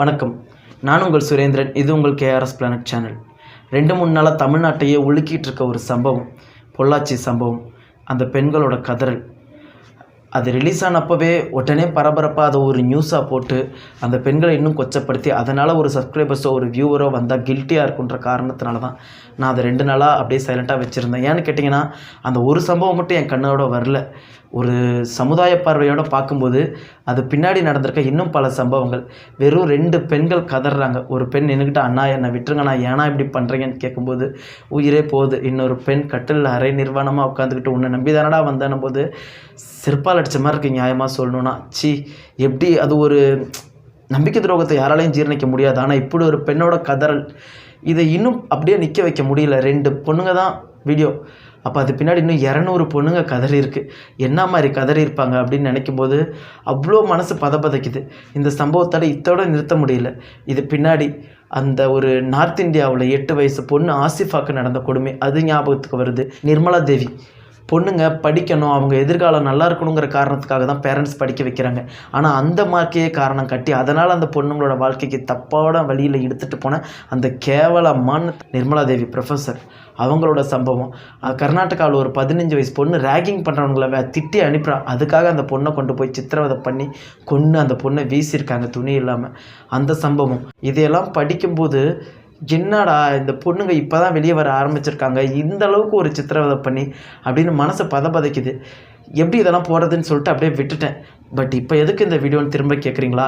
வணக்கம். நான் உங்கள் சுரேந்திரன். இது உங்கள் கேஆர்எஸ் பிளானட் சேனல் ரெண்டு மூணு நாளாக தமிழ்நாட்டையே உலுக்கிட்டு இருக்க ஒரு சம்பவம் பொள்ளாச்சி சம்பவம் அந்த பெண்களோட கதறல். அது ரிலீஸ் ஆனப்பவே உடனே பரபரப்பாக அதை ஒரு நியூஸாக போட்டு அந்த பெண்களை இன்னும் கொச்சப்படுத்தி அதனால் ஒரு சப்ஸ்கிரைபர்ஸோ ஒரு வியூவரோ வந்தால் கில்ட்டியாக இருக்குன்ற காரணத்தினால தான் நான் அதை ரெண்டு நாளாக அப்படியே சைலண்ட்டாக வச்சுருந்தேன். ஏன்னு கேட்டிங்கன்னா அந்த ஒரு சம்பவம் மட்டும் என் கண்ணோட வரல. ஒரு சமுதாய பார்வையோடு பார்க்கும்போது அது பின்னாடி நடந்திருக்க இன்னும் பல சம்பவங்கள். வெறும் ரெண்டு பெண்கள் கதறாங்க. ஒரு பெண் நின்றுக்கிட்டு அண்ணா என்னை விட்டுருங்க நான் ஏன்னா இப்படி பண்ணுறீங்கன்னு கேட்கும்போது உயிரே போகுது. இன்னொரு பெண் கட்டில் அரை நிர்வாணமாக உட்காந்துக்கிட்டு உன்னை நம்பி தானடா வந்தேன்னும் போது சிற்பால் அடித்த மாதிரி இருக்கு நியாயமாக சொல்லணும்னா. சி எப்படி அது ஒரு நம்பிக்கை துரோகத்தை யாராலையும் ஜீரணிக்க முடியாது. ஆனால் இப்படி ஒரு பெண்ணோட கதறல் இதை இன்னும் அப்படியே நிற்க வைக்க முடியல. ரெண்டு பொண்ணுங்க தான் வீடியோ. அப்போ அது பின்னாடி இன்னும் இரநூறு பொண்ணுங்க கதறி இருக்குது என்ன மாதிரி கதறி இருப்பாங்க அப்படின்னு நினைக்கும் போது அவ்வளோ மனசு பதபதைக்குது இந்த சம்பவத்தோட இத்தோட நிறுத்த முடியல. இது பின்னாடி அந்த ஒரு நார்த் இந்தியாவில் எட்டு வயசு பொண்ணு ஆசிஃபாக்கு நடந்த கொடுமை அது ஞாபகத்துக்கு வருது. நிர்மலா தேவி. பொண்ணுங்க படிக்கணும் அவங்க எதிர்காலம் நல்லா இருக்கணுங்கிற காரணத்துக்காக தான் பேரண்ட்ஸ் படிக்க வைக்கிறாங்க. ஆனால் அந்த மார்க்கையே காரணம் கட்டி அதனால் அந்த பொண்ணுங்களோட வாழ்க்கைக்கு தப்பான வழியில் எடுத்துகிட்டு போன அந்த கேவலமான நிர்மலா தேவி ப்ரொஃபஸர் அவங்களோட சம்பவம். கர்நாடகாவில் ஒரு பதினஞ்சு வயசு பொண்ணு ரேகிங் பண்ணுறவங்கள திட்டி அனுப்புகிறான் அதுக்காக அந்த பொண்ணை கொண்டு போய் சித்திரவதை பண்ணி கொன்று அந்த பொண்ணை வீசியிருக்காங்க துணி இல்லாமல் அந்த சம்பவம். இதையெல்லாம் படிக்கும்போது என்னடா இந்த பொண்ணுங்க இப்போ தான் வெளியே வர ஆரம்பிச்சிருக்காங்க. இந்த அளவுக்கு ஒரு சித்திரவதை பண்ணி அப்படின்னு மனசை பதபதைக்குது. எப்படி இதெல்லாம் போடுறதுன்னு சொல்லிட்டு அப்படியே விட்டுட்டேன். பட் இப்போ எதுக்கு இந்த வீடியோன்னு திரும்ப கேட்குறீங்களா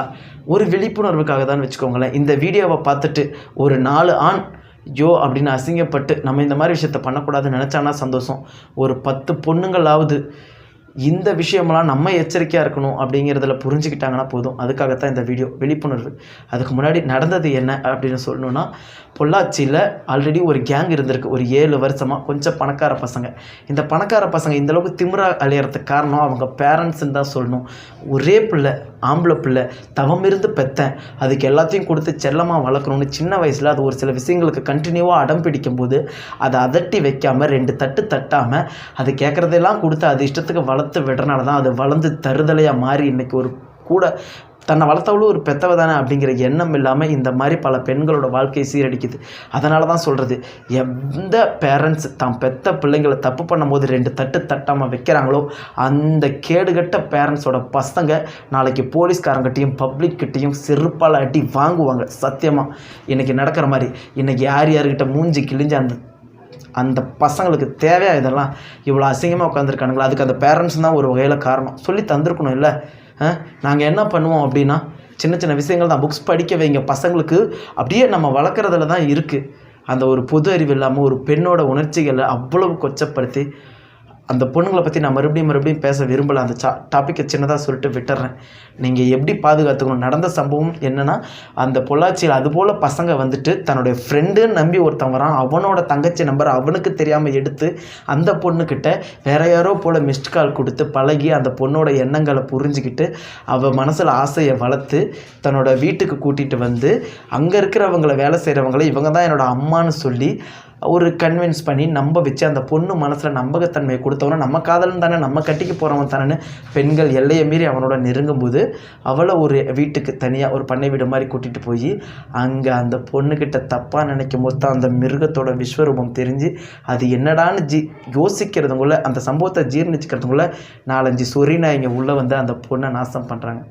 ஒரு விழிப்புணர்வுக்காக தான் வச்சுக்கோங்களேன். இந்த வீடியோவை பார்த்துட்டு ஒரு நாலு ஆண் ஐயோ அப்படின்னு அசிங்கப்பட்டு நம்ம இந்த மாதிரி விஷயத்த பண்ணக்கூடாதுன்னு நினச்சானா சந்தோஷம். ஒரு பத்து பொண்ணுங்களாவது இந்த விஷயமெல்லாம் நம்ம எச்சரிக்கையாக இருக்கணும் அப்படிங்கிறதுல புரிஞ்சுக்கிட்டாங்கன்னா போதும். அதுக்காகத்தான் இந்த வீடியோ விழிப்புணர்வு. அதுக்கு முன்னாடி நடந்தது என்ன அப்படின்னு சொல்லணுன்னா பொள்ளாச்சியில் ஆல்ரெடி ஒரு கேங் இருந்திருக்கு. ஒரு ஏழு வருஷமாக கொஞ்சம் பணக்கார பசங்க. இந்த பணக்கார பசங்க இந்தளவுக்கு திமிரா அலையறதுக்கு காரணம் அவங்க பேரண்ட்ஸ்ன்னு தான் சொல்லணும். ஒரே பிள்ளை ஆம்பளை பிள்ளை தவம் இருந்து பெத்தேன். அதுக்கு எல்லாத்தையும் கொடுத்து செல்லமாக வளர்க்கணும்னு சின்ன வயசில் அது ஒரு சில விஷயங்களுக்கு கண்டினியூவாக அடம் பிடிக்கும்போது அதை அதட்டி வைக்காமல் ரெண்டு தட்டு தட்டாமல் அது கேட்குறதெல்லாம் கொடுத்து அது இஷ்டத்துக்கு வளர்த்து விடுறனால தான் அது வளர்ந்து தருதலையாக மாறி இன்றைக்கி ஒரு கூட தன்னை வளர்த்தவளும் ஒரு பெத்தவ தானே அப்படிங்கிற எண்ணம் இல்லாமல் இந்த மாதிரி பல பெண்களோட வாழ்க்கையை சீரடிக்குது. அதனால தான் சொல்கிறது எந்த பேரண்ட்ஸ் தான் பெத்த பிள்ளைங்களை தப்பு பண்ணும்போது ரெண்டு தட்டு தட்டாமல் வைக்கிறாங்களோ அந்த கேடுகட்ட பேரண்ட்ஸோட பசங்க நாளைக்கு போலீஸ்காரங்கிட்டையும் பப்ளிக்கிட்டையும் செருப்பால் அட்டி வாங்குவாங்க. சத்தியமாக இன்றைக்கி நடக்கிற மாதிரி இன்றைக்கி யார் யார்கிட்ட மூஞ்சி கிழிஞ்சு அந்த அந்த பசங்களுக்கு தேவையாக இதெல்லாம்? இவ்வளோ அசிங்கமாக உட்காந்துருக்கானுங்களா அதுக்கு அந்த பேரண்ட்ஸ் தான் ஒரு வகையில் காரணம். சொல்லி தந்திருக்கணும் இல்லை? நாங்கள் என்ன பண்ணுவோம் அப்படின்னா சின்ன சின்ன விஷயங்கள் தான். புக்ஸ் படிக்க வைங்க. பசங்களுக்கு அப்படியே நம்ம வளர்க்குறதுல தான் இருக்குது அந்த ஒரு பொது அறிவு இல்லாமல் ஒரு பெண்ணோட உணர்ச்சிகளை அவ்வளவு கொச்சப்படுத்தி அந்த பொண்ணுங்களை பற்றி நான் மறுபடியும் மறுபடியும் பேச விரும்பலை. அந்த சா டாப்பிக்கை சின்னதாக சொல்லிட்டு விட்டுறேன். நீங்கள் எப்படி பாதுகாத்துக்கணும்? நடந்த சம்பவம் என்னென்னா அந்த பொள்ளாச்சியில் அதுபோல் பசங்க வந்துட்டு தன்னுடைய ஃப்ரெண்டுன்னு நம்பி ஒருத்தன் வரான். அவனோட தங்கச்சி நம்பர் அவனுக்கு தெரியாமல் எடுத்து அந்த பொண்ணுக்கிட்ட வேற யாரோ போல் மிஸ்ட் கால் கொடுத்து பழகி அந்த பொண்ணோட எண்ணங்களை புரிஞ்சுக்கிட்டு அவள் மனசில் ஆசையை வளர்த்து தன்னோட வீட்டுக்கு கூட்டிகிட்டு வந்து அங்கே இருக்கிறவங்கள வேலை செய்கிறவங்கள இவங்க தான் என்னோடய அம்மான்னு சொல்லி ஒரு கன்வின்ஸ் பண்ணி நம்ப வச்சு அந்த பொண்ணு மனசில் நம்பகத்தன்மையை கொடுத்தவன நம்ம காதலன் தானே நம்ம கட்டிக்கு போகிறவன் தானே பெண்கள் எல்லையை மீறி அவனோட நெருங்கும்போது அவளை ஒரு வீட்டுக்கு தனியாக ஒரு பண்ணை வீடு மாதிரி கூட்டிகிட்டு போய் அங்கே அந்த பொண்ணுக்கிட்ட தப்பாக நினைக்கும் போது தான் அந்த மிருகத்தோட விஸ்வரூபம் தெரிஞ்சு அது என்னடான்னு ஜி யோசிக்கிறதுங்குள்ள அந்த சம்பவத்தை ஜீர்ணிச்சுக்கிறதுக்குள்ள நாலஞ்சு சொரினா இங்கே உள்ளே வந்து அந்த பொண்ணை நாசம் பண்ணுறாங்க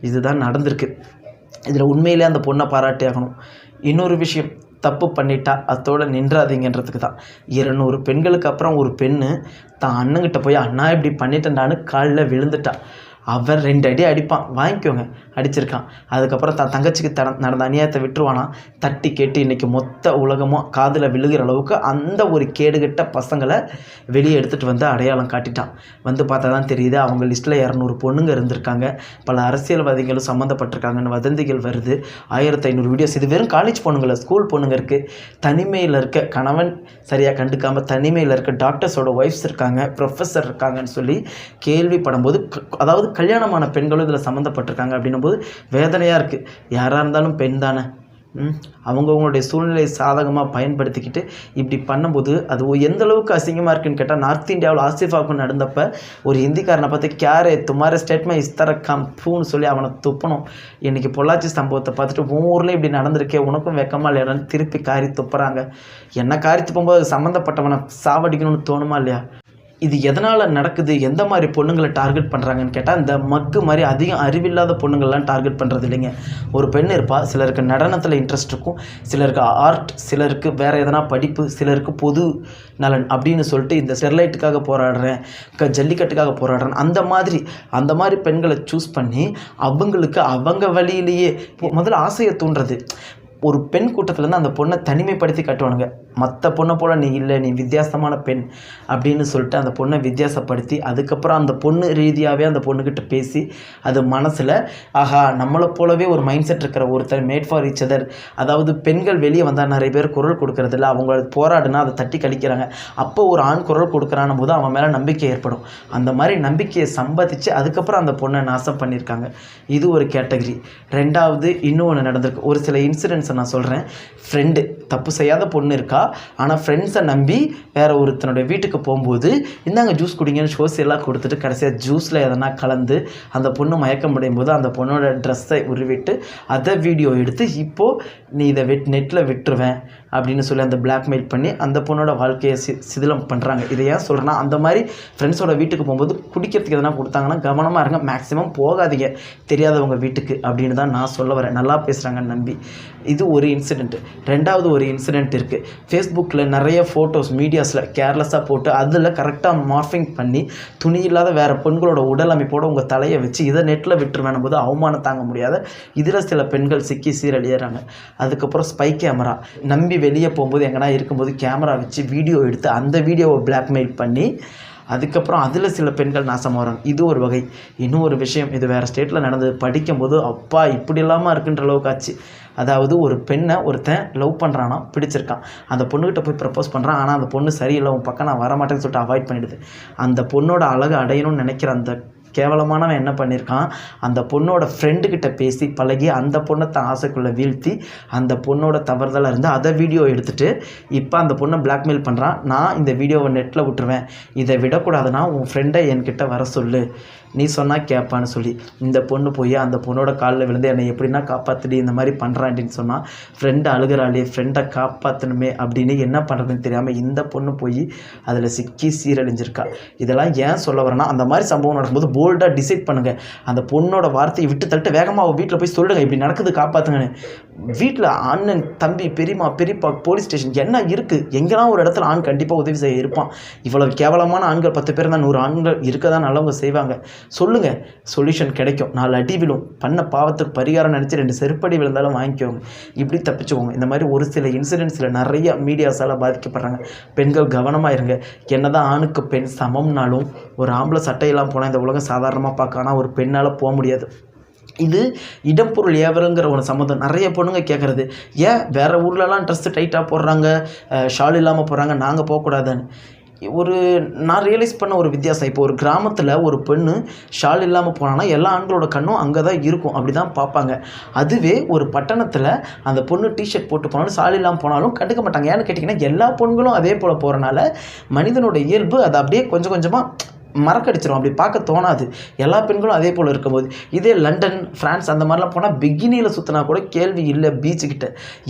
இதுதான் நடந்திருக்கு. இதில் உண்மையிலே அந்த பொண்ணை பாராட்டி ஆகணும் இன்னொரு விஷயம் தப்பு பண்ணிட்டா அத்தோட நின்றாதீங்கன்றதுக்கு தான் இருநூறு பெண்களுக்கு அப்புறம் ஒரு பெண்ணு தான் அண்ணங்கிட்ட போய் அண்ணா இப்படி பண்ணிட்டேன்டான்னு காலில் விழுந்துட்டா. அவர் ரெண்டு அடி அடிப்பான். வாங்கிக்கோங்க. அடிச்சிருக்கான். அதுக்கப்புறம் தன் தங்கச்சிக்கு தட நடந்த அநியாயத்தை விட்டுருவானா? தட்டி கேட்டு இன்றைக்கி மொத்த உலகமும் காதில் விழுகிற அளவுக்கு அந்த ஒரு கேடுகட்ட பசங்களை வெளியே எடுத்துகிட்டு வந்து அடையாளம் காட்டிட்டான். வந்து பார்த்தா தான் தெரியுது அவங்க லிஸ்ட்டில் இரநூறு பொண்ணுங்க இருந்திருக்காங்க. பல அரசியல்வாதிகளும் சம்மந்தப்பட்டிருக்காங்கன்னு வதந்திகள் வருது. ஆயிரத்தி ஐநூறு வீடியோஸ் இது வெறும் காலேஜ் பொண்ணுங்கள ஸ்கூல் பொண்ணுங்க இருக்குது தனிமையில் இருக்க கணவன் சரியாக கண்டுக்காமல் தனிமையில் இருக்க டாக்டர்ஸோட ஒய்ஃப்ஸ் இருக்காங்க ப்ரொஃபஸர் இருக்காங்கன்னு சொல்லி கேள்விப்படும்போது க- அதாவது கல்யாணமான பெண்களும் இதில் சம்மந்தப்பட்டிருக்காங்க அப்படின்னும் பார்க்கும்போது வேதனையாக இருக்குது யாராக இருந்தாலும் பெண் தானே. அவங்கவுங்களுடைய சூழ்நிலையை சாதகமாக பயன்படுத்திக்கிட்டு இப்படி பண்ணும்போது அது எந்த அளவுக்கு அசிங்கமாக இருக்குன்னு கேட்டால் நார்த் இந்தியாவில் ஆசிஃபாவுக்கு நடந்தப்ப ஒரு ஹிந்திக்காரனை பார்த்து கேரே துமார ஸ்டேட்மெண்ட் இஸ்தர கம் பூன்னு சொல்லி அவனை துப்பணும். இன்றைக்கி பொள்ளாச்சி சம்பவத்தை பார்த்துட்டு உன் ஊர்லேயும் இப்படி நடந்திருக்கே உனக்கும் வெக்கமாக இல்லையான்னு திருப்பி காரி துப்புறாங்க. என்ன காரி துப்பும்போது சம்மந்தப்பட்டவனை சாவடிக்கணும்னு தோணுமா இல்லையா? இது எதனால் நடக்குது? எந்த மாதிரி பொண்ணுங்களை டார்கெட் பண்ணுறாங்கன்னு கேட்டால் இந்த மக்கு மாதிரி அதிகம் அறிவில்லாத பொண்ணுங்கள்லாம் டார்கெட் பண்ணுறது இல்லைங்க. ஒரு பெண் இருப்பாள் சிலருக்கு நடனத்தில் இன்ட்ரெஸ்ட் இருக்கும் சிலருக்கு ஆர்ட் சிலருக்கு வேறு எதனா படிப்பு சிலருக்கு பொது நலன் அப்படின்னு சொல்லிட்டு இந்த ஸ்டெர்லைட்டுக்காக போராடுறேன் க ஜல்லிக்கட்டுக்காக போராடுறேன் அந்த மாதிரி அந்த மாதிரி பெண்களை சூஸ் பண்ணி அவங்களுக்கு அவங்க வழியிலேயே முதல்ல ஆசையை தூண்டுறது. ஒரு பெண் கூட்டத்துலேருந்து அந்த பொண்ணை தனிமைப்படுத்தி காட்டுவானுங்க. மற்ற பொண்ணை போல் நீ இல்லை நீ வித்தியாசமான பெண் அப்படின்னு சொல்லிட்டு அந்த பொண்ணை வித்தியாசப்படுத்தி அதுக்கப்புறம் அந்த பொண்ணு ரீதியாகவே அந்த பொண்ணுக்கிட்ட பேசி அது மனசில் ஆஹா நம்மளை போலவே ஒரு மைண்ட் செட் இருக்கிற ஒருத்தர் மேட் ஃபார் each அதர் அதாவது பெண்கள் வெளியே வந்தால் நிறைய பேர் குரல் கொடுக்கறதில்ல அவங்க போராடுனா அதை தட்டி கழிக்கிறாங்க. அப்போ ஒரு ஆண் குரல் கொடுக்குறான போது அவன் மேலே நம்பிக்கை ஏற்படும். அந்த மாதிரி நம்பிக்கையை சம்பாதிச்சு அதுக்கப்புறம் அந்த பொண்ணை நாசம் பண்ணியிருக்காங்க. இது ஒரு கேட்டகரி. ரெண்டாவது இன்னும் ஒன்று நடந்திருக்கு. ஒரு சில இன்சிடென்ட்ஸ் நான் சொல்கிறேன் ஃப்ரெண்டு தப்பு செய்யாத பொண்ணு இருக்கா? ஆனால் ஃப்ரெண்ட்ஸை நம்பி வேற ஒருத்தனுடைய வீட்டுக்கு போகும்போது இந்தாங்க ஜூஸ் குடிங்கன்னு ஷோஸ் எல்லாம் கொடுத்துட்டு கடைசியாக ஜூஸில் எதனா கலந்து அந்த பொண்ணு மயக்கம் அடையும் போது அந்த பொண்ணோட ட்ரெஸ்ஸை உருவிட்டு அதை வீடியோ எடுத்து இப்போது நீ இதை வெட் நெட்டில் விட்டுருவேன். அப்படின்னு சொல்லி அந்த பிளாக்மெயில் பண்ணி அந்த பொண்ணோட வாழ்க்கையை சி சிதிலம் பண்ணுறாங்க இதை ஏன் சொல்கிறேன்னா அந்த மாதிரி ஃப்ரெண்ட்ஸோட வீட்டுக்கு போகும்போது குடிக்கிறதுக்கு எதனா கொடுத்தாங்கன்னா கவனமாக இருங்க. மேக்ஸிமம் போகாதீங்க. தெரியாதவங்க வீட்டுக்கு அப்படின்னு தான் நான் சொல்ல வரேன். நல்லா பேசுகிறாங்கன்னு நம்பி. இது ஒரு இன்சிடெண்ட்டு ரெண்டாவது ஒரு இன்சிடெண்ட் இருக்குது ஃபேஸ்புக்கில் நிறைய ஃபோட்டோஸ் மீடியாஸில் கேர்லெஸ்ஸாக போட்டு அதில் கரெக்டாக மார்ஃபிங் பண்ணி துணி இல்லாத வேறு பெண்களோட உடல் அமைப்போட உங்கள் தலையை வச்சு இதை நெட்டில் விட்டுருவேன் போது அவமானம் தாங்க முடியாத. இதில் சில பெண்கள் சிக்கி சீரழியிறாங்க. அதுக்கப்புறம் ஸ்பை கேமரா நம்பி வெளியே போகும்போது எங்கன்னா இருக்கும்போது கேமரா வச்சு வீடியோ எடுத்து அந்த வீடியோவை பிளாக்மெயில் பண்ணி அதுக்கப்புறம் அதில் சில பெண்கள் நாசமாக வராங்க இது ஒரு வகை. இன்னும் ஒரு விஷயம் இது வேறு ஸ்டேட்டில் நடந்தது. படிக்கும்போது அப்பா இப்படி இல்லாமல் இருக்குன்ற அளவுக்கு ஆச்சு. அதாவது ஒரு பெண்ணை ஒருத்தன் லவ் பண்ணுறானா பிடிச்சிருக்கான். அந்த பொண்ணுக்கிட்ட போய் ப்ரப்போஸ் பண்ணுறான் ஆனால் அந்த பொண்ணு சரியில்லை உன் பக்கம் நான் வரமாட்டேன்னு சொல்லிட்டு அவாய்ட் பண்ணிடுது. அந்த பொண்ணோட அழகு அடையணும்னு நினைக்கிற அந்த கேவலமானவன் என்ன பண்ணியிருக்கான் அந்த பொண்ணோட ஃப்ரெண்டுக்கிட்ட பேசி பழகி அந்த பொண்ணை தான் ஆசைக்குள்ளே வீழ்த்தி அந்த பொண்ணோட தவறுதலாக இருந்து அதை வீடியோ எடுத்துகிட்டு இப்போ அந்த பொண்ணை பிளாக்மெயில் பண்ணுறான் நான் இந்த வீடியோவை நெட்டில் விட்டுருவேன். இதை விடக்கூடாதுன்னா உன் ஃப்ரெண்டை என்கிட்ட வர சொல்லு. நீ சொன்னால் கேட்பான்னு சொல்லி. இந்த பொண்ணு போய் அந்த பொண்ணோட காலில் விழுந்து என்னை எப்படின்னா காப்பாற்றுடி இந்த மாதிரி பண்ணுறான்டின்னு சொன்னால் ஃப்ரெண்டு அழுகிறாளே ஃப்ரெண்டை காப்பாற்றணுமே அப்படின்னு என்ன பண்ணுறதுன்னு தெரியாமல் இந்த பொண்ணு போய் அதில் சிக்கி சீரழிஞ்சிருக்கா. இதெல்லாம் ஏன் சொல்ல வரேன்னா அந்த மாதிரி சம்பவம் நடக்கும்போது போல்டாக டிசைட் பண்ணுங்கள் அந்த பொண்ணோட வார்த்தையை விட்டு தட்டு வேகமாக வீட்டில் போய் சொல்லுங்கள் இப்படி நடக்குது காப்பாற்றுங்கன்னு வீட்டில் அண்ணன் தம்பி பெரியம்மா பெரியப்பா போலீஸ் ஸ்டேஷன் என்ன இருக்குது எங்கெல்லாம் ஒரு இடத்துல ஆண் கண்டிப்பாக உதவி செய்ய இருப்பான். இவ்வளவு கேவலமான ஆண்கள் பத்து பேர் தான் நூறு ஆண்கள் இருக்க தான் நல்லவங்க செய்வாங்க. சொல்லுங்கள் சொல்யூஷன் கிடைக்கும். நாலு அடி விழும். பண்ண பாவத்துக்கு பரிகாரம் நினச்சி ரெண்டு செருப்படி விழுந்தாலும் வாங்கிக்கோங்க. இப்படி தப்பிச்சுக்கோங்க. இந்த மாதிரி ஒரு சில இன்சிடென்ட்ஸில் நிறைய மீடியாஸால் பாதிக்கப்படுறாங்க. பெண்கள் கவனமாக இருங்க. என்னதான் ஆணுக்கு பெண் சமம்னாலும் ஒரு ஆம்பளை சட்டையெல்லாம் போனால் இந்த உலகம் சாதாரணமாக பார்க்க ஆனால் ஒரு பெண்ணால் போக முடியாது. இது இடம்பொருள் ஏவருங்கிற ஒரு சம்மந்தம். நிறைய பொண்ணுங்க கேட்குறது ஏன் வேறு ஊர்லலாம் ட்ரெஸ்ஸு டைட்டாக போடுறாங்க? ஷால் இல்லாமல் போடுறாங்க? நாங்கள் போகக்கூடாதுன்னு ஒரு நான் ரியலைஸ் பண்ண ஒரு வித்தியாசம். இப்போ ஒரு கிராமத்தில் ஒரு பெண்ணு ஷால் இல்லாமல் போனான்னா எல்லா ஆண்களோட கண்ணும் அங்கே தான் இருக்கும். அப்படி தான் பார்ப்பாங்க. அதுவே ஒரு பட்டணத்தில் அந்த பொண்ணு டிஷர்ட் போட்டு போனாலும் ஷால் இல்லாமல் போனாலும் கண்டுக்க மாட்டாங்க. ஏன்னு கேட்டிங்கன்னா எல்லா பொண்களும் அதே போல் போகிறனால மனிதனோட இயல்பு அதை அப்படியே கொஞ்சம் கொஞ்சமாக மறக்கடிச்சிடும் அப்படி பார்க்க தோணாது. எல்லா பெண்களும் அதே போல் இருக்கும்போது. இதே லண்டன் ஃப்ரான்ஸ் அந்த மாதிரிலாம் போனால் பிகினியில் சுற்றினா கூட கேள்வி இல்லை பீச்சுக்கிட்ட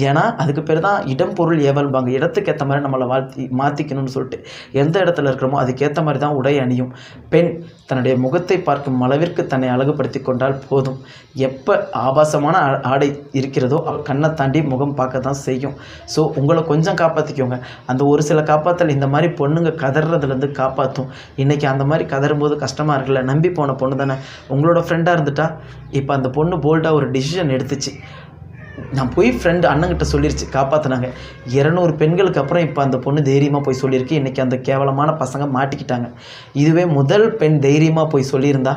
ஏன்னா அதுக்கு பேர் தான் இடம் பொருள் ஏவல்பாங்க. இடத்துக்கு ஏற்ற மாதிரி நம்மளை வாழ்த்தி மாற்றிக்கணும்னு சொல்லிட்டு எந்த இடத்துல இருக்கிறோமோ அதுக்கேற்ற மாதிரி தான் உடை அணியும். பெண் தன்னுடைய முகத்தை பார்க்கும் அளவிற்கு தன்னை அழகுபடுத்தி கொண்டால் போதும். எப்போ ஆபாசமான ஆ- ஆடை இருக்கிறதோ கண்ணை தாண்டி முகம் பார்க்க தான் செய்யும். ஸோ உங்களை கொஞ்சம் காப்பாற்றிக்கோங்க அந்த ஒரு சில காப்பாற்றல் இந்த மாதிரி பொண்ணுங்க கதறதுலேருந்து காப்பாற்றும் இன்றைக்கி அந்த மாதிரி கதறும்போது கஷ்டமாக இருக்குல்ல நம்பி போன பொண்ணு தானே. உங்களோட ஃப்ரெண்டாக இருந்துட்டா இப்போ அந்த பொண்ணு போல்டாக ஒரு டிசிஷன் எடுத்துச்சு. நான் போய் ஃப்ரெண்டு அண்ணங்கிட்ட சொல்லிருச்சு காப்பாற்றினாங்க இரநூறு பெண்களுக்கு அப்புறம் இப்போ அந்த பொண்ணு தைரியமாக போய் சொல்லியிருக்கு. இன்றைக்கி அந்த கேவலமான பசங்க மாட்டிக்கிட்டாங்க. இதுவே முதல் பெண் தைரியமாக போய் சொல்லியிருந்தா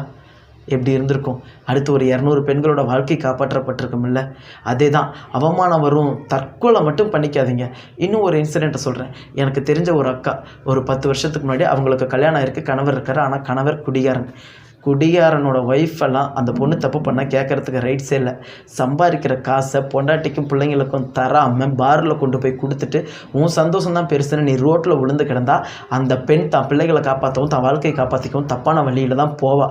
எப்படி இருந்திருக்கும்? அடுத்து ஒரு இரநூறு பெண்களோட வாழ்க்கை காப்பாற்றப்பட்டிருக்கும்ல. அதே தான் அவமானம் வரும் தற்கொலை மட்டும் பண்ணிக்காதீங்க. இன்னும் ஒரு இன்சிடெண்ட்டை சொல்கிறேன் எனக்கு தெரிஞ்ச ஒரு அக்கா ஒரு பத்து வருஷத்துக்கு முன்னாடி அவங்களுக்கு கல்யாணம் இருக்குது கணவர் இருக்கார். ஆனால் கணவர் குடிகாரன். குடிகாரனோட ஒய்ஃப் எல்லாம் அந்த பொண்ணு தப்பு பண்ணால் கேட்கறதுக்கு ரைட்ஸே இல்லை. சம்பாதிக்கிற காசை பொண்டாட்டிக்கும் பிள்ளைங்களுக்கும் தராமல் பாரில் கொண்டு போய் கொடுத்துட்டு உன் சந்தோஷம் தான் பெருசுன்னு நீ ரோட்டில் விழுந்து கிடந்தா அந்த பெண் தான் பிள்ளைகளை காப்பாற்றவும் தான் வாழ்க்கையை காப்பாற்றிக்கவும் தப்பான வழியில் தான் போவா.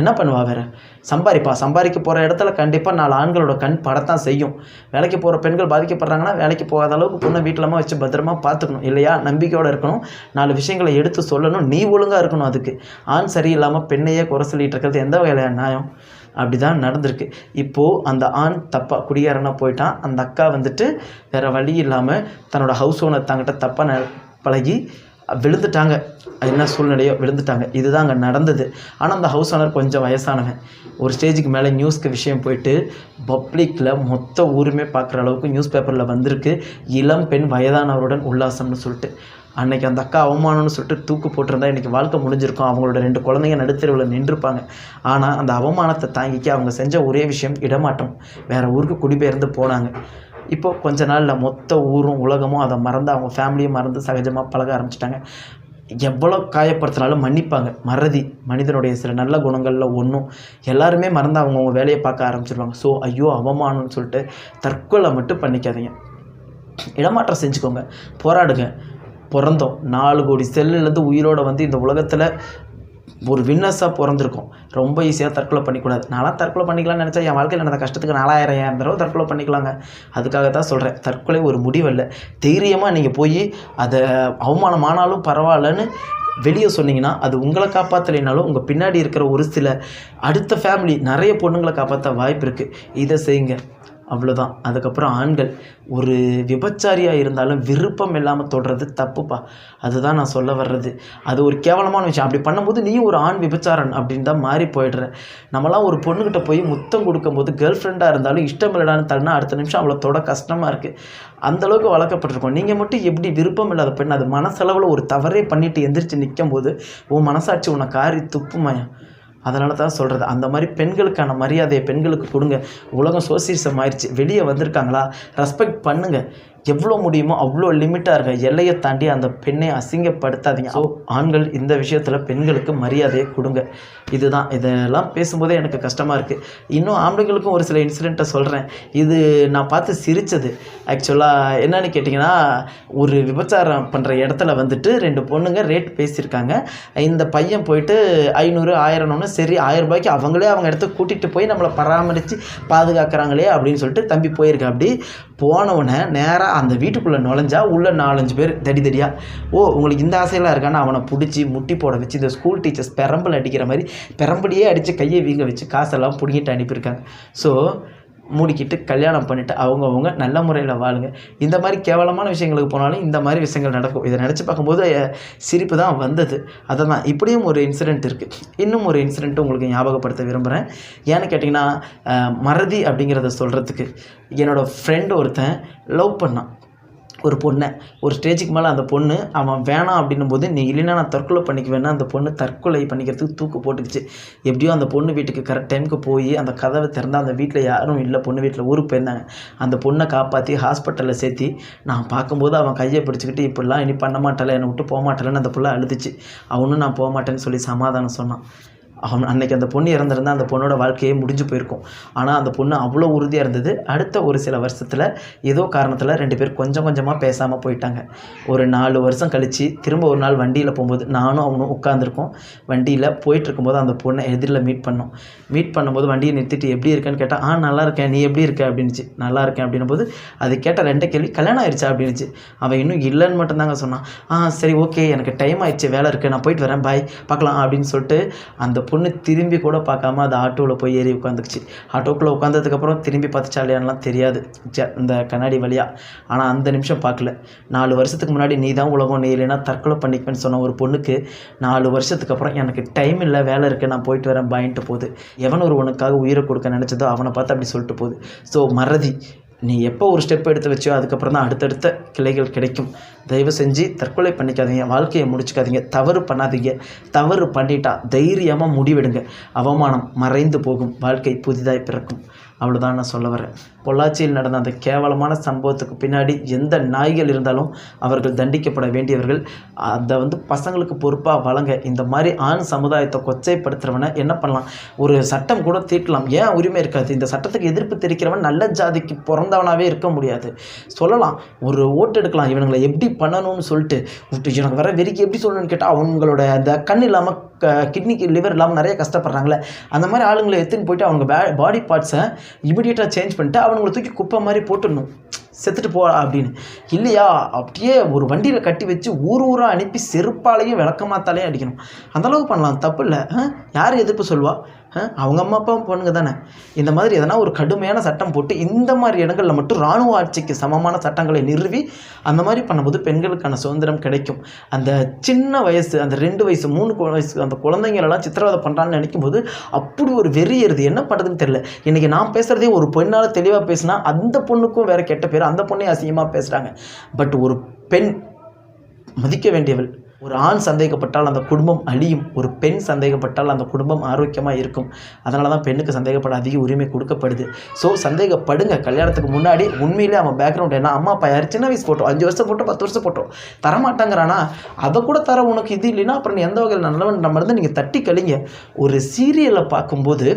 என்ன பண்ணுவா வேறு? சம்பாதிப்பா சம்பாதிக்க போகிற இடத்துல கண்டிப்பாக நாலு ஆண்களோட கண் படத்தான் செய்யும். வேலைக்கு போகிற பெண்கள் பாதிக்கப்படுறாங்கன்னா வேலைக்கு போகாத அளவுக்கு பொண்ணை வீட்டிலமா வச்சு பத்திரமா பார்த்துக்கணும் இல்லையா? நம்பிக்கையோடு இருக்கணும். நாலு விஷயங்களை எடுத்து சொல்லணும். நீ ஒழுங்காக இருக்கணும் அதுக்கு. ஆண் சரியில்லாமல் பெண்ணையே குறை சொல்லிட்டு இருக்கிறது எந்த வகையில நியாயம்? அப்படி தான் நடந்திருக்கு. இப்போது அந்த ஆண் தப்பாக குடியாரனா போயிட்டான். அந்த அக்கா வந்துட்டு வேறு வழி இல்லாமல் தன்னோட ஹவுஸ் ஓனர் தங்கிட்ட தப்பாக ந பழகி விழுந்துட்டாங்க. என்ன சூழ்நிலையோ விழுந்துட்டாங்க. இதுதான் அங்கே நடந்தது. ஆனால் அந்த ஹவுஸ் ஓனர் கொஞ்சம் வயசானவன். ஒரு ஸ்டேஜுக்கு மேலே நியூஸ்க்கு விஷயம் போயிட்டு பப்ளிக்கில் மொத்த ஊருமே பார்க்குற அளவுக்கு நியூஸ் பேப்பரில் வந்திருக்கு. இளம் பெண் வயதானவருடன் உல்லாசம்னு சொல்லிட்டு. அன்னைக்கு அந்த அக்கா அவமானம்னு சொல்லிட்டு தூக்கு போட்டிருந்தா இன்றைக்கி வாழ்க்கை முடிஞ்சிருக்கும். அவங்களோட ரெண்டு குழந்தைங்க நடுத்தருவில் நின்றுருப்பாங்க. ஆனால் அந்த அவமானத்தை தாங்கிக்க அவங்க செஞ்ச ஒரே விஷயம் இடமாற்றம் வேறு ஊருக்கு குடிபெயர்ந்து போனாங்க. இப்போ கொஞ்ச நாளில் மொத்த ஊரும் உலகமும் அதை மறந்து அவங்க ஃபேமிலியும் மறந்து சகஜமாக பழக ஆரம்பிச்சிட்டாங்க. எவ்வளோ காயப்படுத்தினாலும் மன்னிப்பாங்க. மறதி மனிதனுடைய சில நல்ல குணங்களில் ஒன்றும் எல்லாருமே மறந்து அவங்கவுங்க வேலையை பார்க்க ஆரம்பிச்சிருவாங்க. ஸோ ஐயோ அவமானம்னு சொல்லிட்டு தற்கொலை மட்டும் பண்ணிக்காதீங்க. இடமாற்றம் செஞ்சுக்கோங்க. போராடுங்க. பிறந்தோம். நாலு கோடி செல்லுலேருந்து உயிரோடு வந்து இந்த உலகத்தில் ஒரு வின்னஸாக பிறந்திருக்கும். ரொம்ப ஈஸியாக தற்கொலை பண்ணிக்கூடாது. நான்லாம் தற்கொலை பண்ணிக்கலாம்னு நினச்சா என் வாழ்க்கையில் நடந்த கஷ்டத்துக்கு நாலாயிரம் ஏழாயிரம் தடவை தற்கொலை பண்ணிக்கலாங்க. அதுக்காக தான் சொல்கிறேன் தற்கொலை ஒரு முடிவல்ல தைரியமாக நீங்கள் போய் அதை அவமானமானாலும் பரவாயில்லன்னு வெளியே சொன்னீங்கன்னா அது உங்களை காப்பாற்றலைனாலும் உங்கள் பின்னாடி இருக்கிற ஒரு சில அடுத்த ஃபேமிலி நிறைய பொண்ணுங்களை காப்பாற்ற வாய்ப்பு இருக்குது இதை செய்யுங்க. அவ்வளோதான் அதுக்கப்புறம் ஆண்கள் ஒரு விபச்சாரியாக இருந்தாலும் விருப்பம் இல்லாமல் தொடுறது தப்புப்பா. அதுதான் நான் சொல்ல வர்றது. அது ஒரு கேவலமான விஷயம். அப்படி பண்ணும்போது நீயும் ஒரு ஆண் விபச்சாரன் அப்படின்னு தான் மாறி போயிடுற. நம்மளாம் ஒரு பொண்ணுக்கிட்ட போய் முத்தம் கொடுக்கும்போது கேர்ள் ஃப்ரெண்டாக இருந்தாலும் இஷ்டம் இல்லடான்னு தள்ளினா அடுத்த நிமிஷம் அவளை தொட கஷ்டமாக இருக்குது அந்தளவுக்கு வளர்க்கப்பட்டிருக்கோம். நீங்கள் மட்டும் எப்படி விருப்பம் இல்லாத பெண் அது மனசளவில் ஒரு தவறே பண்ணிட்டு எந்திரிச்சு நிற்கும் போது உன் மனசாட்சி உன்னை காரி துப்புமாயா அதனால தான் சொல்கிறது அந்த மாதிரி பெண்களுக்கான மரியாதையை பெண்களுக்கு கொடுங்க. உலகம் சோசியலிசம் ஆயிடுச்சு வெளியே வந்திருக்காங்களா? ரெஸ்பெக்ட் பண்ணுங்கள் எவ்வளோ முடியுமோ அவ்வளோ லிமிட்டாக இருக்கும் எல்லையை தாண்டி அந்த பெண்ணை அசிங்கப்படுத்தாதீங்க. ஸோ ஆண்கள் இந்த விஷயத்தில் பெண்களுக்கு மரியாதையை கொடுங்க. இதுதான். இதெல்லாம் பேசும்போதே எனக்கு கஷ்டமாக இருக்குது இன்னும் ஆம்பளைங்களுக்கும் ஒரு சில இன்சிடெண்ட்டை சொல்கிறேன் இது நான் பார்த்து சிரித்தது ஆக்சுவலாக என்னன்னு கேட்டிங்கன்னா ஒரு விபச்சாரம் பண்ணுற இடத்துல வந்துட்டு ரெண்டு பொண்ணுங்க ரேட் பேசியிருக்காங்க. இந்த பையன் போயிட்டு ஐநூறு ஆயிரம்னு சரி ஆயிரம் ரூபாய்க்கு அவங்களே அவங்க இடத்துக்கு கூட்டிகிட்டு போய் நம்மளை பராமரித்து பாதுகாக்கிறாங்களே அப்படின்னு சொல்லிட்டு தம்பி போயிருக்கேன் அப்படி போனவனை நேராக அந்த வீட்டுக்குள்ளே நுழைஞ்சா உள்ள நாலஞ்சு பேர் தடி தடியாக ஓ உங்களுக்கு இந்த ஆசையெல்லாம் இருக்கான்னு அவனை பிடிச்சி முட்டி போட வச்சு இந்த ஸ்கூல் டீச்சர்ஸ் பெரம்பல் அடிக்கிற மாதிரி பெரம்படியே அடித்து கையை வீங்க வச்சு காசெல்லாம் பிடிங்கிட்டு அனுப்பியிருக்காங்க. ஸோ மூடிக்கிட்டு கல்யாணம் பண்ணிவிட்டு அவங்கவுங்க நல்ல முறையில் வாழுங்க. இந்த மாதிரி கேவலமான விஷயங்களுக்கு போனாலும் இந்த மாதிரி விஷயங்கள் நடக்கும். இதை நினச்சி பார்க்கும்போது சிரிப்பு தான் வந்தது. அதை தான் இப்படியும் ஒரு இன்சிடெண்ட் இருக்குது இன்னும் ஒரு இன்சிடெண்ட் உங்களுக்கு ஞாபகப்படுத்த விரும்புகிறேன் ஏன்னு கேட்டிங்கன்னா மறதி அப்படிங்கிறத சொல்கிறதுக்கு என்னோடய ஃப்ரெண்டு ஒருத்தன் லவ் பண்ணான். ஒரு பொண்ணை. ஒரு ஸ்டேஜுக்கு மேலே அந்த பொண்ணு அவன் வேணாம் அப்படின்னும் போது நீ இல்லைன்னா நான் தற்கொலை பண்ணிக்குவேன்னா? அந்த பொண்ணு தற்கொலை பண்ணிக்கிறதுக்கு தூக்கு போட்டுக்குச்சு எப்படியோ அந்த பொண்ணு வீட்டுக்கு கரெக்ட் டைமுக்கு போய் அந்த கதவை திறந்தால் அந்த வீட்டில் யாரும் இல்லை. பொண்ணு வீட்டில் ஊருக்கு போயிருந்தாங்க. அந்த பொண்ணை காப்பாற்றி ஹாஸ்பிட்டலில் சேர்த்தி நான் பார்க்கும்போது அவன் கையை பிடிச்சிக்கிட்டு இப்படிலாம் இனி பண்ண மாட்டல என்னை விட்டு போக மாட்டலன்னு அந்த பிள்ளை அழுதுச்சு. அவனும் நான் போக மாட்டேன்னு சொல்லி சமாதானம் சொன்னான். அவன் அன்னைக்கு அந்த பொண்ணு இறந்துருந்தால் அந்த பொண்ணோட வாழ்க்கையே முடிஞ்சு போயிருக்கும். ஆனால் அந்த பொண்ணு அவ்வளோ உறுதியாக இருந்தது. அடுத்த ஒரு சில வருஷத்தில் ஏதோ காரணத்தில் ரெண்டு பேர் கொஞ்சம் கொஞ்சமாக பேசாமல் போயிட்டாங்க. ஒரு நாலு வருஷம் கழித்து திரும்ப ஒரு நாள் வண்டியில் போகும்போது நானும் அவனும் உட்காந்துருக்கோம் வண்டியில் போயிட்டுருக்கும்போது அந்த பொண்ணை எதிரில் மீட் பண்ணோம். மீட் பண்ணும்போது வண்டியை நிறுத்திட்டு எப்படி இருக்கேன்னு கேட்டால் ஆ நல்லா இருக்கேன். நீ எப்படி இருக்க? அப்படின்னுச்சு. நல்லா இருக்கேன். அப்படின்னும் போது அது கேட்ட ரெண்டு கேள்வி கல்யாணம் ஆயிடுச்சா அப்படின்னுச்சு. அவன் இன்னும் இல்லைன்னு மட்டும்தாங்க சொன்னான். ஆ சரி ஓகே. எனக்கு டைம் ஆயிடுச்சு. வேலை இருக்குது நான் போயிட்டு வரேன். பாய். பார்க்கலாம். அப்படின்னு சொல்லிட்டு அந்த பொண்ணு திரும்பி கூட பார்க்காம அது ஆட்டோவில் போய் ஏறி உட்காந்துக்குச்சு ஆட்டோக்குள்ளே உட்காந்ததுக்கப்புறம் திரும்பி பார்த்துச்சா இல்லையான்லாம் தெரியாது. ஜ இந்த கண்ணாடி வழியாக ஆனால் அந்த நிமிஷம் பார்க்கல. நாலு வருஷத்துக்கு முன்னாடி நீ தான் உலகம் நீ இல்லைன்னா தற்கொலை பண்ணிக்குவேன்னு சொன்ன ஒரு பொண்ணுக்கு நாலு வருஷத்துக்கு அப்புறம் எனக்கு டைம் இல்லை வேலை இருக்குது நான் போயிட்டு வரேன் பயன்ட்டு போகுது. எவன் ஒருவனுக்காக உயிரை கொடுக்க நினச்சதோ அவனை பார்த்து அப்படி சொல்லிட்டு போகுது. ஸோ மறதி. நீ எப்போ ஒரு ஸ்டெப் எடுத்து வச்சியோ அதுக்கப்புறம் தான் அடுத்தடுத்த கிளைகள் கிடைக்கும். தயவு செஞ்சு தற்கொலை பண்ணிக்காதீங்க. வாழ்க்கையை முடிச்சுக்காதீங்க. தவறு பண்ணாதீங்க. தவறு பண்ணிட்டா தைரியமாக முடிவெடுங்க. அவமானம் மறைந்து போகும். வாழ்க்கை புதிதாய் பிறக்கும். அவ்வளோதான் நான் சொல்ல வரேன். பொள்ளாச்சியில் நடந்த அந்த கேவலமான சம்பவத்துக்கு பின்னாடி எந்த நாய்கள் இருந்தாலும் அவர்கள் தண்டிக்கப்பட வேண்டியவர்கள் அதை வந்து பசங்களுக்கு பொறுப்பாக வழங்க இந்த மாதிரி ஆண் சமுதாயத்தை கொச்சைப்படுத்துகிறவனை என்ன பண்ணலாம்? ஒரு சட்டம் கூட தீட்டலாம். ஏன் உரிமை இருக்காது? இந்த சட்டத்துக்கு எதிர்ப்பு தெரிவிக்கிறவன் நல்ல ஜாதிக்கு பிறந்தவனாகவே இருக்க முடியாது. சொல்லலாம். ஒரு ஓட்டு எடுக்கலாம். இவனுங்களை எப்படி பண்ணணும்னு சொல்லிட்டு எனக்கு வர வெறிக்கு எப்படி சொல்லணும்னு கேட்டால் அவங்களோட அந்த கண் இல்லாமல் கிட்னிக்கு லிவர் இல்லாமல் நிறைய கஷ்டப்படுறாங்களே. அந்த மாதிரி ஆளுங்களை எடுத்துன்னு போயிட்டு அவங்க பாடி பார்ட்ஸை இமிடியேட்டாக சேஞ்ச் பண்ணிட்டு அவனுங்களை தூக்கி குப்பை மாதிரி போட்டுடணும். செத்துட்டு போ அப்படின்னு. இல்லையா? அப்படியே ஒரு வண்டியில் கட்டி வச்சு ஊர் ஊராக அனுப்பி செருப்பாலையும் விளக்கமாத்தாலையும் அடிக்கணும். அந்தளவுக்கு பண்ணலாம். தப்பு இல்லை. யார் எதிர்ப்பு சொல்வா? அவங்க அம்மா அப்பா பொண்ணுங்க தானே. இந்த மாதிரி எதனா ஒரு கடுமையான சட்டம் போட்டு இந்த மாதிரி இடங்களில் மட்டும் இராணுவ ஆட்சிக்கு சமமான சட்டங்களை நிறுவி அந்த மாதிரி பண்ணும்போது பெண்களுக்கான சுதந்திரம் கிடைக்கும். அந்த சின்ன வயசு அந்த ரெண்டு வயசு மூணு வயசு அந்த குழந்தைங்களெல்லாம் சித்திரவதை பண்ணுறான்னு நினைக்கும் போது அப்படி ஒரு வெறி ஏறுது. என்ன பண்ணுறதுன்னு தெரியல. இன்றைக்கி நான் பேசுகிறதே ஒரு பெண்ணால் தெளிவாக பேசினா அந்த பொண்ணுக்கும் வேறு கெட்ட பேர் அந்த பொண்ணே அசிங்கமாக பேசுகிறாங்க பட் ஒரு பெண் மதிக்க வேண்டியவள் ஒரு ஆண் சந்தேகப்பட்டால் அந்த குடும்பம் அழியும் ஒரு பெண் சந்தேகப்பட்டால் அந்த குடும்பம் ஆரோக்கியமாக இருக்கும். அதனால தான் பெண்ணுக்கு சந்தேகப்பட அதிக உரிமை கொடுக்கப்படுது. ஸோ சந்தேகப்படுங்க. கல்யாணத்துக்கு முன்னாடி உண்மையிலே அவன் பேக்ரவுண்ட் என்ன? அம்மா அப்பா யார்? சின்ன வயசு போட்டோம் அஞ்சு வருஷம் போட்டோம் பத்து வருஷம் போட்டோம் தரமாட்டாங்கிறானா? அதை கூட தர உனக்கு இது இல்லைன்னா அப்புறம் நீ எந்த வகையில் நல்லவன் நம்ம இருந்து நீங்கள் தட்டி கழிங்க. ஒரு சீரியலை பார்க்கும்போது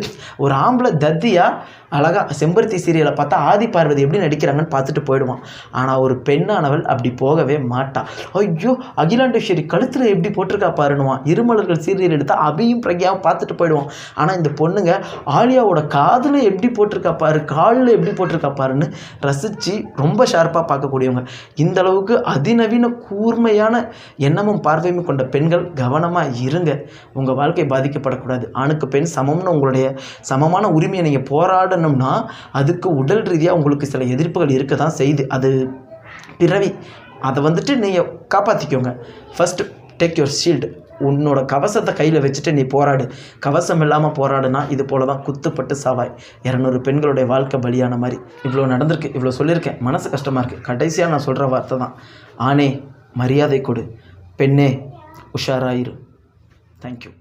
ஒரு ஆம்பளை தத்தியாக அழகாக செம்பருத்தி சீரியலை பார்த்தா ஆதி பார்வதி எப்படி நடிக்கிறாங்கன்னு பார்த்துட்டு போயிடுவான். ஆனால் ஒரு பெண்ணானவள் அப்படி போகவே மாட்டாள் ஐயோ அகிலாண்டேஸ்வரி கழுத்தில் எப்படி போட்டிருக்கா பாருணுவான் இருமலர்கள் சீரியல் எடுத்தால் அபியும் பிரக்யாவும் பார்த்துட்டு போயிடுவான். ஆனால் இந்த பொண்ணுங்க ஆலியாவோட காதில் எப்படி போட்டிருக்கா பாரு காலில் எப்படி போட்டிருக்கா பாருன்னு ரசித்து ரொம்ப ஷார்ப்பாக பார்க்கக்கூடியவங்க. இந்த அளவுக்கு அதிநவீன கூர்மையான எண்ணமும் பார்வையும் கொண்ட பெண்கள் கவனமாக இருங்க. உங்கள் வாழ்க்கை பாதிக்கப்படக்கூடாது. ஆணுக்கு பெண் சமம்னு உங்களுடைய சமமான உரிமையை நீங்கள் போராடணும்னா அதுக்கு உடல் ரீதியாக உங்களுக்கு சில எதிர்ப்புகள் இருக்க தான் செய்யுது அது பிறவி அதை வந்துட்டு நீங்கள் காப்பாற்றிக்கோங்க ஃபஸ்ட்டு டேக் யுவர் ஷீல்டு உன்னோட கவசத்தை கையில் வச்சுட்டு நீ போராடு. கவசம் இல்லாமல் போராடுனா இது போல தான் குத்துப்பட்டு சாவாய். இரநூறு பெண்களுடைய வாழ்க்கை பலியான மாதிரி. இவ்வளோ நடந்திருக்கு இவ்வளோ சொல்லியிருக்கேன். மனசு கஷ்டமாக இருக்குது கடைசியாக நான் சொல்கிற வார்த்தை தான். ஆணே மரியாதை கொடு. பெண்ணே உஷாராயிரு. தேங்க்யூ